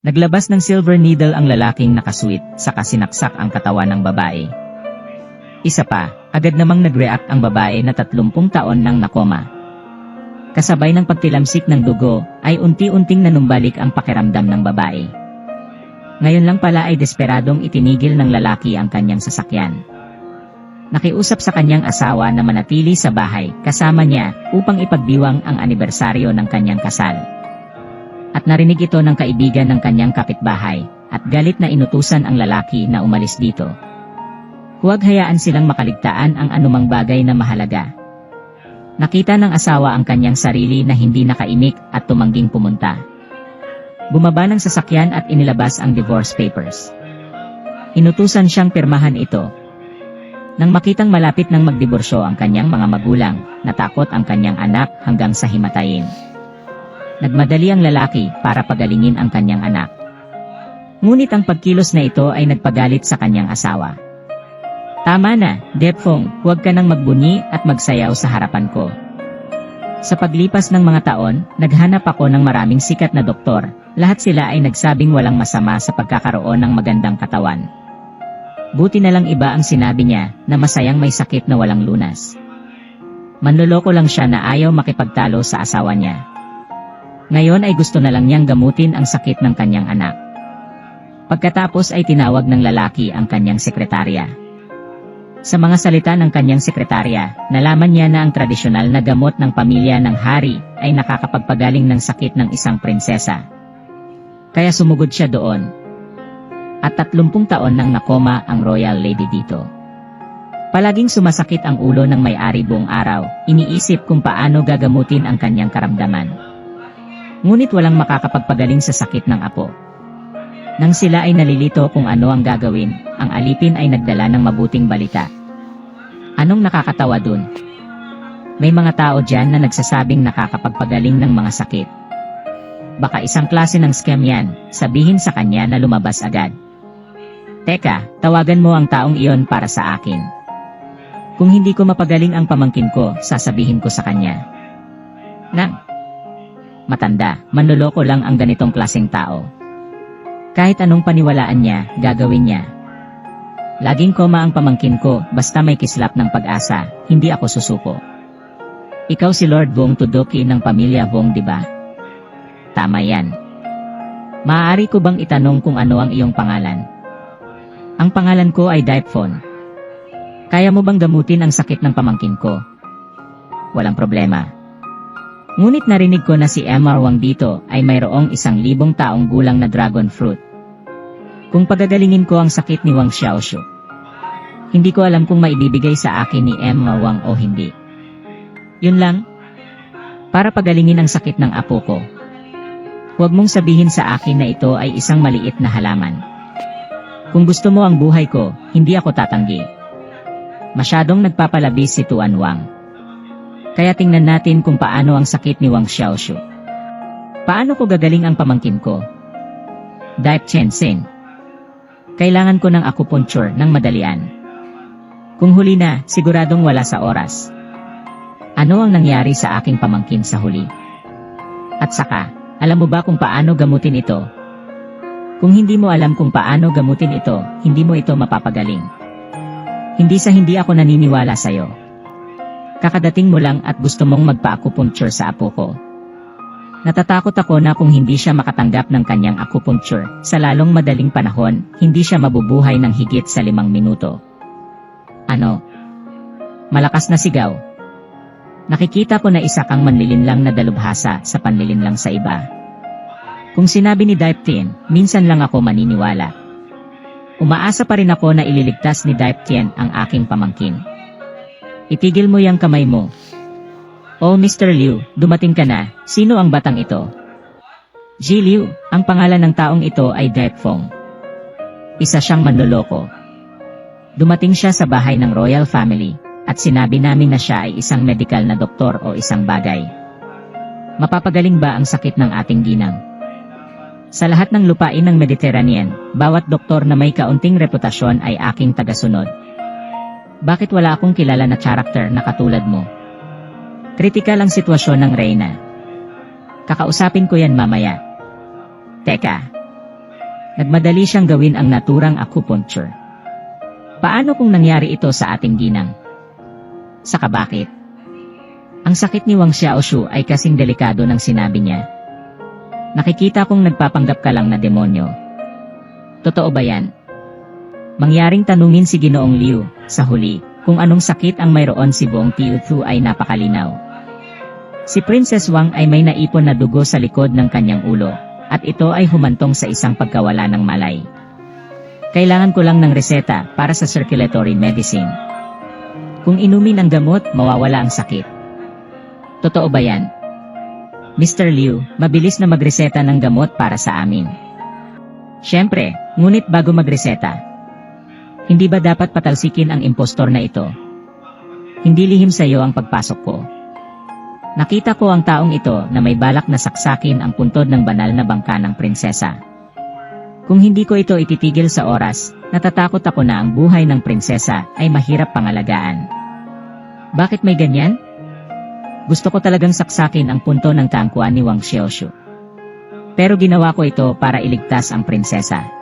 Naglabas ng silver needle ang lalaking nakasweet sa kasinaksak ang katawan ng babae. Isa pa, agad namang nag-react ang babae na 30 taon nang nakoma. Kasabay ng pagtilamsik ng dugo, ay unti-unting nanumbalik ang pakiramdam ng babae. Ngayon lang pala ay desperadong itinigil ng lalaki ang kanyang sasakyan. Nakiusap sa kanyang asawa na manatili sa bahay kasama niya upang ipagdiwang ang anibersaryo ng kanyang kasal. At narinig ito ng kaibigan ng kanyang kapitbahay, at galit na inutusan ang lalaki na umalis dito. Huwag hayaan silang makaligtaan ang anumang bagay na mahalaga. Nakita ng asawa ang kanyang sarili na hindi nakaimik at tumangging pumunta. Bumaba ng sasakyan at inilabas ang divorce papers. Inutusan siyang pirmahan ito. Nang makitang malapit ng magdiborsyo ang kanyang mga magulang, natakot ang kanyang anak hanggang sa himatayin. Nagmadali ang lalaki para pagalingin ang kanyang anak. Ngunit ang pagkilos na ito ay nagpagalit sa kanyang asawa. Tama na, Depfong, huwag ka nang magbunyi at magsayaw sa harapan ko. Sa paglipas ng mga taon, naghanap ako ng maraming sikat na doktor. Lahat sila ay nagsabing walang masama sa pagkakaroon ng magandang katawan. Buti na lang iba ang sinabi niya na masayang may sakit na walang lunas. Manloloko lang siya na ayaw makipagtalo sa asawa niya. Ngayon ay gusto na lang niyang gamutin ang sakit ng kanyang anak. Pagkatapos ay tinawag ng lalaki ang kanyang sekretarya. Sa mga salita ng kanyang sekretarya, nalaman niya na ang tradisyonal na gamot ng pamilya ng hari ay nakakapagpagaling ng sakit ng isang prinsesa. Kaya sumugod siya doon. At 30 taon nang nakoma ang royal lady dito. Palaging sumasakit ang ulo ng may-ari buong araw, iniisip kung paano gagamutin ang kanyang karamdaman. Ngunit walang makakapagpagaling sa sakit ng apo. Nang sila ay nalilito kung ano ang gagawin, ang alipin ay nagdala ng mabuting balita. Anong nakakatawa dun? May mga tao dyan na nagsasabing nakakapagpagaling ng mga sakit. Baka isang klase ng scam yan, sabihin sa kanya na lumabas agad. Teka, tawagan mo ang taong iyon para sa akin. Kung hindi ko mapagaling ang pamangkin ko, sasabihin ko sa kanya. Nang, matanda, manloloko lang ang ganitong klaseng tao. Kahit anong paniwalaan niya, gagawin niya. Laging koma ang pamangkin ko, basta may kislap ng pag-asa, hindi ako susuko. Ikaw si Lord Vong Tudoki ng pamilya Vong, di ba? Tama yan. Maaari ko bang itanong kung ano ang iyong pangalan? Ang pangalan ko ay Diphon. Kaya mo bang gamutin ang sakit ng pamangkin ko? Walang problema. Ngunit narinig ko na si Emma Wang dito ay mayroong isang libong taong gulang na dragon fruit. Kung pagagalingin ko ang sakit ni Wang Xiaoshu, hindi ko alam kung maibibigay sa akin ni Emma Wang o hindi. Yun lang. Para pagalingin ang sakit ng apo ko. Huwag mong sabihin sa akin na ito ay isang maliit na halaman. Kung gusto mo ang buhay ko, hindi ako tatanggi. Masyadong nagpapalabis si Tuan Wang. Kaya tingnan natin kung paano ang sakit ni Wang Xiaoshu. Paano ko gagaling ang pamangkin ko? Daip Chen Sing. Kailangan ko ng acupuncture ng madalian. Kung huli na, siguradong wala sa oras. Ano ang nangyari sa aking pamangkin sa huli? At saka, alam mo ba kung paano gamutin ito? Kung hindi mo alam kung paano gamutin ito, hindi mo ito mapapagaling. Hindi sa hindi ako naniniwala sa'yo. Kakadating mo lang at gusto mong magpa-acupuncture sa apo ko. Natatakot ako na kung hindi siya makatanggap ng kanyang acupuncture, sa lalong madaling panahon, hindi siya mabubuhay ng higit sa limang minuto. Ano? Malakas na sigaw. Nakikita ko na isa kang manlilinlang na dalubhasa sa panlilinlang sa iba. Kung sinabi ni Daiptien, minsan lang ako maniniwala. Umaasa pa rin ako na ililigtas ni Daiptien ang aking pamangkin. Itigil mo yung kamay mo. Oh Mr. Liu, dumating ka na, sino ang batang ito? Ji Liu, ang pangalan ng taong ito ay Daipfong. Isa siyang manloloko. Dumating siya sa bahay ng royal family, at sinabi namin na siya ay isang medical na doktor o isang bagay. Mapapagaling ba ang sakit ng ating ginang? Sa lahat ng lupain ng Mediterranean, bawat doktor na may kaunting reputasyon ay aking tagasunod. Bakit wala akong kilala na character na katulad mo? Kritikal ang sitwasyon ng Reyna. Kakausapin ko yan mamaya. Teka, Nagmadali siyang gawin ang naturang acupuncture. Paano kung nangyari ito sa ating ginang? Saka bakit? Ang sakit ni Wang Xiaoshu ay kasing delikado ng sinabi niya. Nakikita kong nagpapanggap ka lang na demonyo. Totoo ba yan? Mangyaring tanungin si Ginoong Liu, sa huli, kung anong sakit ang mayroon si buong Tiuthu ay napakalinaw. Si Princess Wang ay may naipon na dugo sa likod ng kanyang ulo, at ito ay humantong sa isang pagkawala ng malay. Kailangan ko lang ng reseta para sa circulatory medicine. Kung inumin ang gamot, mawawala ang sakit. Totoo ba yan? Mr. Liu, mabilis na magreseta ng gamot para sa amin. Siyempre, ngunit bago magreseta, hindi ba dapat patalsikin ang impostor na ito? Hindi lihim sa iyo ang pagpasok ko. Nakita ko ang taong ito na may balak na saksakin ang puntod ng banal na bangka ng prinsesa. Kung hindi ko ito ititigil sa oras, natatakot ako na ang buhay ng prinsesa ay mahirap pangalagaan. Bakit may ganyan? Gusto ko talagang saksakin ang punto ng tangkuan ni Wang Xiaoshu. Pero ginawa ko ito para iligtas ang prinsesa.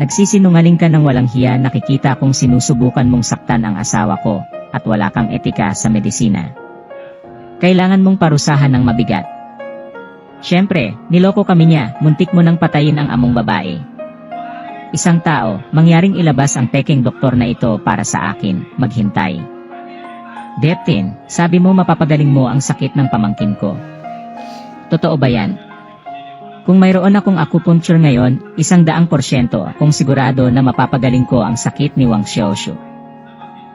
Nagsisinungaling ka ng walang hiya nakikita kong sinusubukan mong saktan ang asawa ko at wala kang etika sa medisina. Kailangan mong parusahan ng mabigat. Siyempre, niloko kami niya, muntik mo nang patayin ang among babae. Isang tao, mangyaring ilabas ang peking doktor na ito para sa akin, maghintay. Deptin, sabi mo mapapagaling mo ang sakit ng pamangkin ko. Totoo ba yan? Kung mayroon akong acupuncture ngayon, isang daang porsyento kung sigurado na mapapagaling ko ang sakit ni Wang Xiaoshu.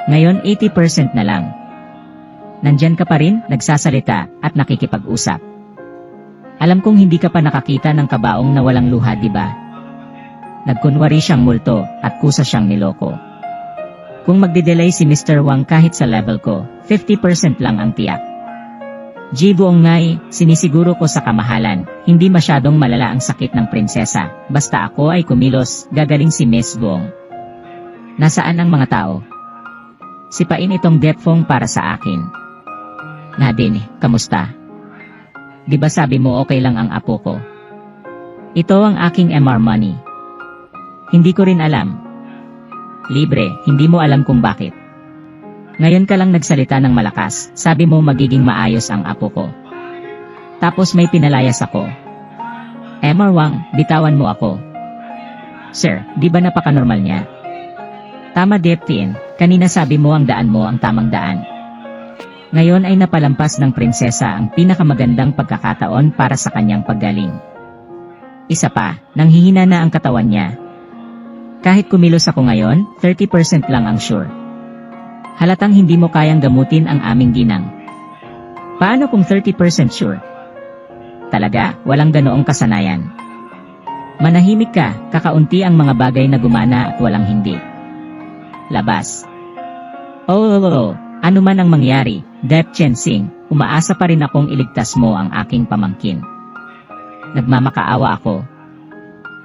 Ngayon 80% na lang. Nandyan ka pa rin, nagsasalita, at nakikipag-usap. Alam kong hindi ka pa nakakita ng kabaong na walang luha, di ba? Nagkunwari siyang multo, at kusa siyang niloko. Kung magdidelay si Mr. Wang kahit sa level ko, 50% lang ang tiyak. G buong ngay, sinisiguro ko sa kamahalan, hindi masyadong malala ang sakit ng prinsesa, basta ako ay kumilos, gagaling si Miss Buong. Nasaan ang mga tao? Sipain itong Depfong para sa akin. Nadine, kamusta? Di ba sabi mo okay lang ang apo ko? Ito ang aking MR money. Hindi ko rin alam. Libre, hindi mo alam kung bakit. Ngayon ka lang nagsalita ng malakas, sabi mo magiging maayos ang apo ko. Tapos may pinalayas ako. Emar Wang, bitawan mo ako. Sir, di ba napaka-normal niya? Tama Deptin, kanina sabi mo ang daan mo ang tamang daan. Ngayon ay napalampas ng prinsesa ang pinakamagandang pagkakataon para sa kanyang paggaling. Isa pa, nanghihina na ang katawan niya. Kahit kumilos ako ngayon, 30% lang ang sure. Halatang hindi mo kayang gamutin ang aming ginang. Paano kung 30% sure? Talaga, walang ganoong kasanayan. Manahimik ka, kakaunti ang mga bagay na gumana at walang hindi. Labas. Oo, oh, oh, oh, ano man ang mangyari, Dep Chen Sing, umaasa pa rin akong iligtas mo ang aking pamangkin. Nagmamakaawa ako.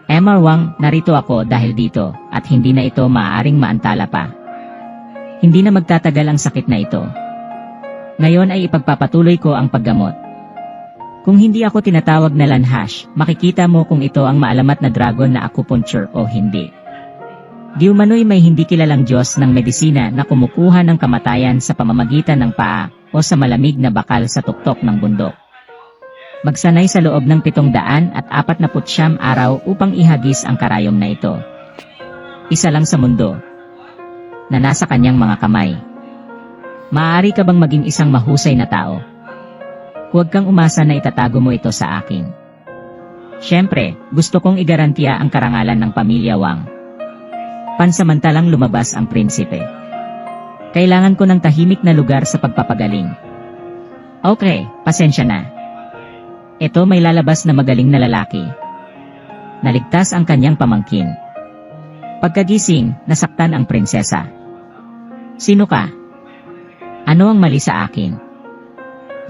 Emma Wang, narito ako dahil dito, at hindi na ito maaaring maantala pa. Hindi na magtatagal ang sakit na ito. Ngayon ay ipagpapatuloy ko ang paggamot. Kung hindi ako tinatawag na lanhash, makikita mo kung ito ang maalamat na dragon na acupuncture o hindi. Di umano'y may hindi kilalang Diyos ng medisina na kumukuha ng kamatayan sa pamamagitan ng paa o sa malamig na bakal sa tuktok ng bundok. Magsanay sa loob ng pitong daan at apat na putsyam araw upang ihagis ang karayom na ito. Isa lang sa mundo, na nasa kanyang mga kamay. Maaari ka bang maging isang mahusay na tao? Huwag kang umasa na itatago mo ito sa akin. Siyempre, gusto kong igarantiya ang karangalan ng pamilya Wang. Pansamantalang lumabas ang prinsipe. Kailangan ko ng tahimik na lugar sa pagpapagaling. Okay, pasensya na. Ito may lalabas na magaling na lalaki. Naligtas ang kanyang pamangkin. Pagkagising, nasaktan ang prinsesa. Sino ka? Ano ang mali sa akin?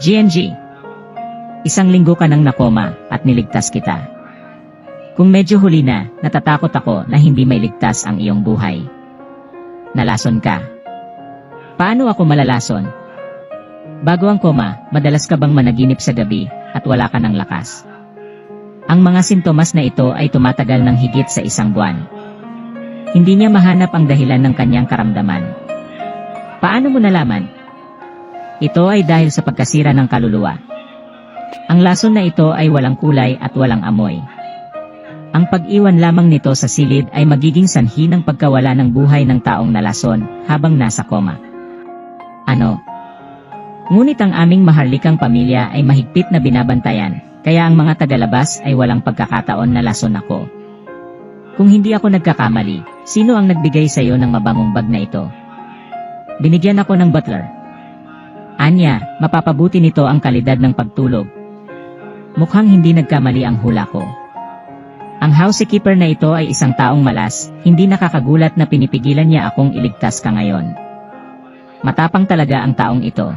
GNG. Isang linggo ka nang nakoma at niligtas kita. Kung medyo huli na, natatakot ako na hindi mailigtas ang iyong buhay. Nalason ka. Paano ako malalason? Bago ang koma, madalas ka bang managinip sa gabi at wala ka ng lakas? Ang mga sintomas na ito ay tumatagal ng higit sa isang buwan. Hindi niya mahanap ang dahilan ng kanyang karamdaman. Paano mo nalaman? Ito ay dahil sa pagkasira ng kaluluwa. Ang lason na ito ay walang kulay at walang amoy. Ang pag-iwan lamang nito sa silid ay magiging sanhi ng pagkawala ng buhay ng taong nalason habang nasa koma. Ano? Ngunit ang aming maharlikang pamilya ay mahigpit na binabantayan, kaya ang mga tagalabas ay walang pagkakataon na lason ako. Kung hindi ako nagkakamali, sino ang nagbigay sa iyo ng mabangong bag na ito? Binigyan ako ng butler. Anya, mapapabuti nito ang kalidad ng pagtulog. Mukhang hindi nagkamali ang hula ko. Ang housekeeper na ito ay isang taong malas, hindi nakakagulat na pinipigilan niya akong iligtas ka ngayon. Matapang talaga ang taong ito.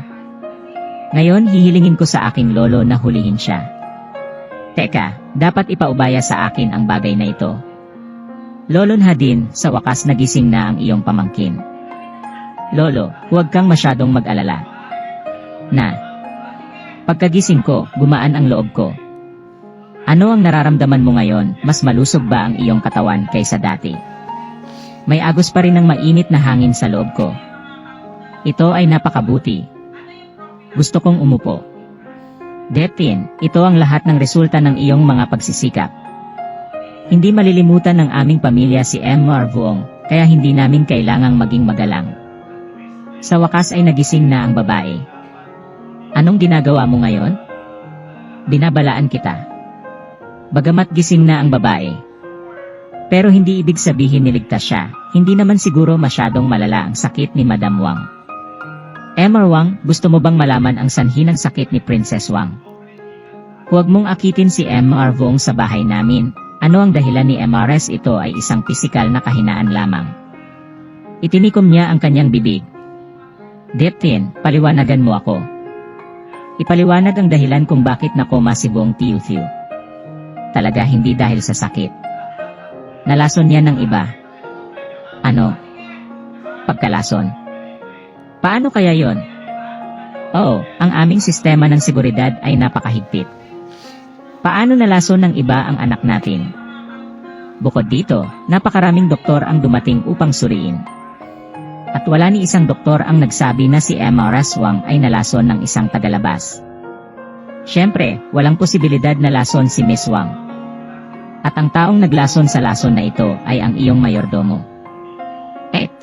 Ngayon hihilingin ko sa aking lolo na hulihin siya. Teka, dapat ipaubaya sa akin ang bagay na ito. Lolo Hadin, sa wakas nagising na ang iyong pamangkin. Lolo, huwag kang masyadong mag-alala. Na. Pagkagising ko, gumaan ang loob ko. Ano ang nararamdaman mo ngayon? Mas malusog ba ang iyong katawan kaysa dati? May agos pa rin ng mainit na hangin sa loob ko. Ito ay napakabuti. Gusto kong umupo. Deptin, ito ang lahat ng resulta ng iyong mga pagsisikap. Hindi malilimutan ng aming pamilya si M. Marvuong, kaya hindi namin kailangang maging magalang. Sa wakas ay nagising na ang babae. Anong ginagawa mo ngayon? Binabalaan kita. Bagamat gising na ang babae. Pero hindi ibig sabihin niligtas siya, hindi naman siguro masyadong malala ang sakit ni Madam Wang. Emma Wang, gusto mo bang malaman ang sanhi ng sakit ni Princess Wang? Huwag mong akitin si MR Vong sa bahay namin. Ano ang dahilan ni MRS ito ay isang pisikal na kahinaan lamang. Itinikom niya ang kanyang bibig. Deptin, paliwanagan mo ako. Ipaliwanag ang dahilan kung bakit nakoma si Bong Tiu Tiu. Talaga hindi dahil sa sakit. Nalason niya ng iba. Ano? Pagkalason. Paano kaya yon? Oo, ang aming sistema ng seguridad ay napakahigpit. Paano nalason ng iba ang anak natin? Bukod dito, napakaraming doktor ang dumating upang suriin. At wala ni isang doktor ang nagsabi na si Emma Raswang ay nalason ng isang tagalabas. Siyempre, walang posibilidad na lason si Miss Wang. At ang taong naglason sa lason na ito ay ang iyong mayordomo. Et.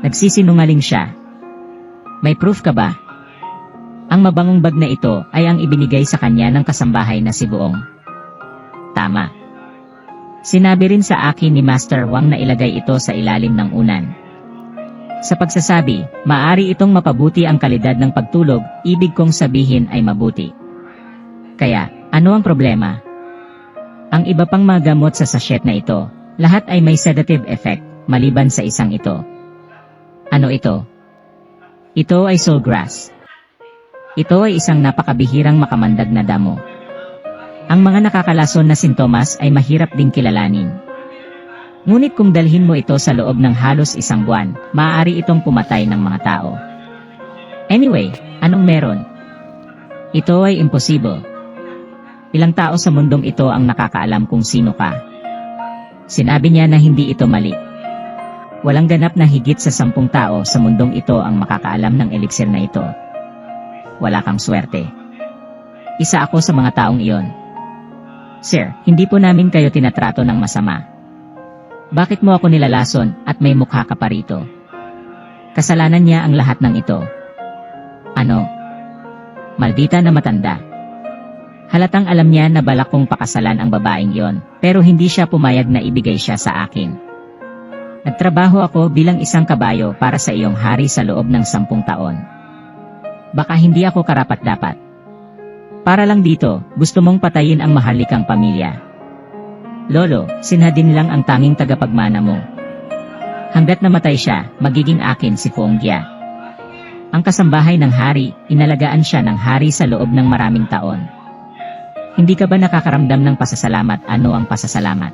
Nagsisinungaling siya. May proof ka ba? Ang mabangong bag na ito ay ang ibinigay sa kanya ng kasambahay na si Buong. Tama. Sinabi rin sa akin ni Master Wang na ilagay ito sa ilalim ng unan. Sa pagsasabi, maari itong mapabuti ang kalidad ng pagtulog, ibig kong sabihin ay mabuti. Kaya, ano ang problema? Ang iba pang mga gamot sa sachet na ito, lahat ay may sedative effect, maliban sa isang ito. Ano ito? Ito ay soulgrass. Ito ay isang napakabihirang makamandag na damo. Ang mga nakakalason na sintomas ay mahirap ding kilalanin. Ngunit kung dalhin mo ito sa loob ng halos isang buwan, maaari itong pumatay ng mga tao. Anyway, anong meron? Ito ay imposible. Ilang tao sa mundong ito ang nakakaalam kung sino ka. Sinabi niya na hindi ito mali. Walang ganap na higit sa sampung tao sa mundong ito ang makakaalam ng elixir na ito. Wala kang swerte. Isa ako sa mga taong iyon. Sir, hindi po namin kayo tinatrato ng masama. Bakit mo ako nilalason at may mukha ka pa rito? Kasalanan niya ang lahat ng ito. Ano? Maldita na matanda. Halatang alam niya na balak kong pakasalan ang babaeng iyon, pero hindi siya pumayag na ibigay siya sa akin. Nagtrabaho ako bilang isang kabayo para sa iyong hari sa loob ng sampung taon. Baka hindi ako karapat-dapat. Para lang dito, gusto mong patayin ang mahalikang pamilya. Lolo, sinhadin lang ang tanging tagapagmana mo. Hanggat namatay siya, magiging akin si Fuonggia. Ang kasambahay ng hari, inalagaan siya ng hari sa loob ng maraming taon. Hindi ka ba nakakaramdam ng pasasalamat ano ang pasasalamat?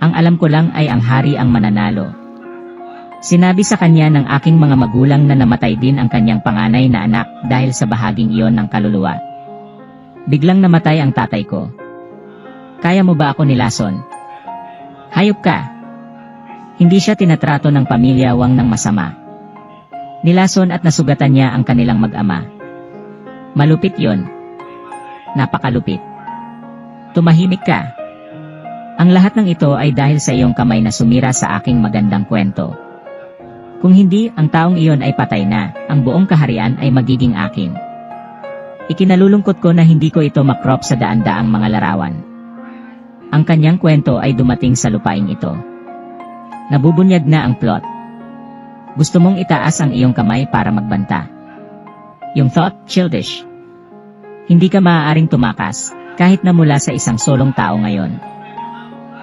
Ang alam ko lang ay ang hari ang mananalo. Sinabi sa kanya ng aking mga magulang na namatay din ang kanyang panganay na anak dahil sa bahaging iyon ng kaluluwa. Biglang namatay ang tatay ko. Kaya mo ba ako nilason? Hayop ka. Hindi siya tinatrato ng pamilya Wang ng masama. Nilason at nasugatan niya ang kanilang mag-ama. Malupit yon. Napakalupit. Tumahimik ka. Ang lahat ng ito ay dahil sa iyong kamay na sumira sa aking magandang kwento. Kung hindi, ang taong iyon ay patay na, ang buong kaharian ay magiging akin. Ikinalulungkot ko na hindi ko ito makrop sa daan-daang mga larawan. Ang kanyang kwento ay dumating sa lupaing ito. Nabubunyag na ang plot. Gusto mong itaas ang iyong kamay para magbanta. Yung thought, childish. Hindi ka maaaring tumakas, kahit na mula sa isang solong tao ngayon.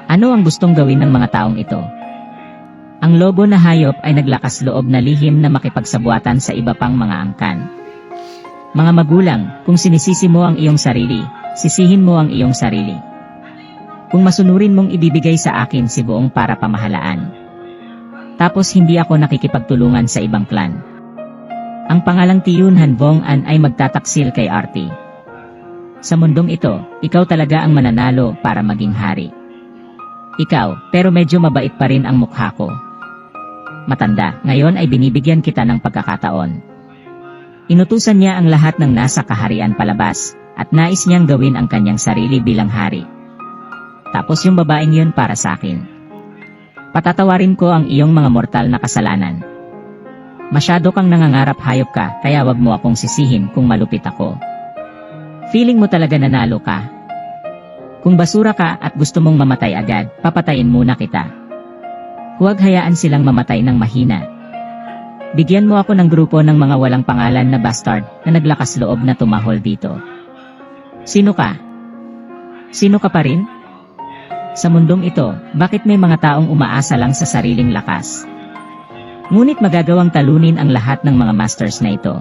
Ano ang gustong gawin ng mga taong ito? Ang lobo na hayop ay naglakas loob na lihim na makipagsabuatan sa iba pang mga angkan. Mga magulang, kung sinisisi mo ang iyong sarili, sisihin mo ang iyong sarili. Kung masunurin mong ibibigay sa akin si buong para pamahalaan. Tapos hindi ako nakikipagtulungan sa ibang clan. Ang pangalang Tiyun Hanbong An ay magtataksil kay Artie. Sa mundong ito, ikaw talaga ang mananalo para maging hari. Ikaw, pero medyo mabait pa rin ang mukha ko. Matanda, ngayon ay binibigyan kita ng pagkakataon. Inutusan niya ang lahat ng nasa kaharian palabas, at nais niyang gawin ang kanyang sarili bilang hari. Tapos yung babaeng yun para sa akin. Patatawarin ko ang iyong mga mortal na kasalanan. Masyado kang nangangarap hayop ka, kaya wag mo akong sisihin kung malupit ako. Feeling mo talaga nanalo ka, kung basura ka at gusto mong mamatay agad, papatayin muna kita. Huwag hayaan silang mamatay ng mahina. Bigyan mo ako ng grupo ng mga walang pangalan na bastard na naglakas loob na tumahol dito. Sino ka? Sino ka pa rin? Sa mundong ito, bakit may mga taong umaasa lang sa sariling lakas? Ngunit magagawang talunin ang lahat ng mga masters na ito.